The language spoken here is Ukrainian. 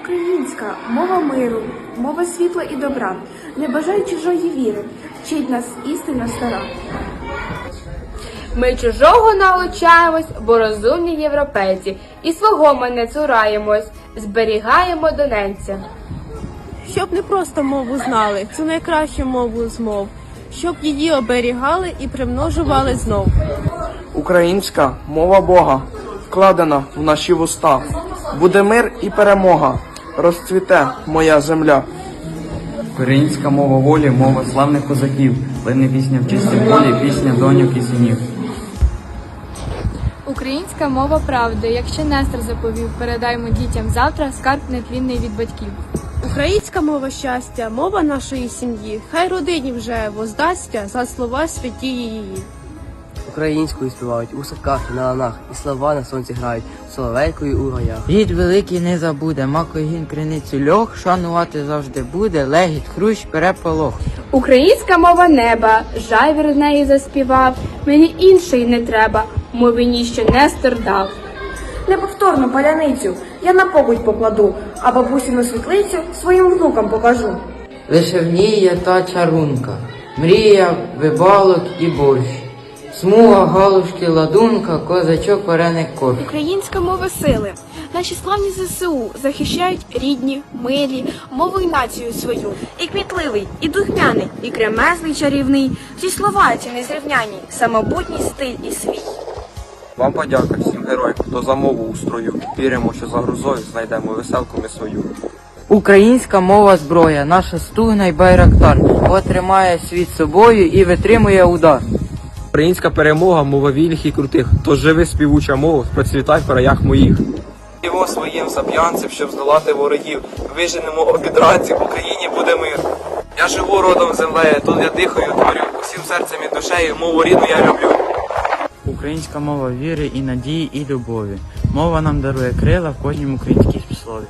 Українська мова миру, мова світла і добра, не бажає чужої віри, вчить нас істина стара. Ми чужого научаємось, бо розумні європейці, і свого ми не цураємось, зберігаємо до ненця. Щоб не просто мову знали, цю найкращу мову з мов, щоб її оберігали і примножували знов. Українська мова Бога вкладена в наші вуста. Буде мир і перемога. Розцвіте моя земля. Українська мова волі, мова славних козаків, лине пісня в чистій полі, пісня доньок і синів. Українська мова правди. Якщо Нестор заповів, передаймо дітям завтра скарб нетлінний від батьків. Українська мова щастя, мова нашої сім'ї. Хай родині вже воздасться за слова святі її. Українською співають у садках і на ланах, і слова на сонці грають, соловейкою у гаях. Рід великий не забуде, макогін криницю льох, шанувати завжди буде, легіт, хрущ, переполох. Українська мова неба, жайвір з неї заспівав, мені іншої не треба, мовині ще Нестор дав. Неповторну паляницю я на покуть покладу, а бабусину світлицю своїм внукам покажу. Лише в ній є та чарунка, мрія, вибалок і борщ. Смуга, галушки, ладунка, козачок, вареник, корж. Українська мова сили. Наші славні ЗСУ захищають рідні, милі, мову і націю свою. І кмітливий, і духмяний, і кремезний чарівний. Ці слова ці незрівняні, самобутній стиль і свій. Вам подяка всім героям, хто за мову у строю. Віримо, що за грозою знайдемо веселку ми свою. Українська мова зброя, наша стугна й байрактар, бо тримає світ собою і витримує удар. Українська перемога, мова вільних і крутих. Тож живи співуча мова, процвітай в краях моїх. Його своїм сап'янцем, щоб здолати ворогів. Виженемо обідранців, в Україні буде мир. Я живу родом землею, тут я дихаю, творю. Усім серцем і душею, мову рідну я люблю. Українська мова віри і надії, і любові. Мова нам дарує крила в кожнім українській слові.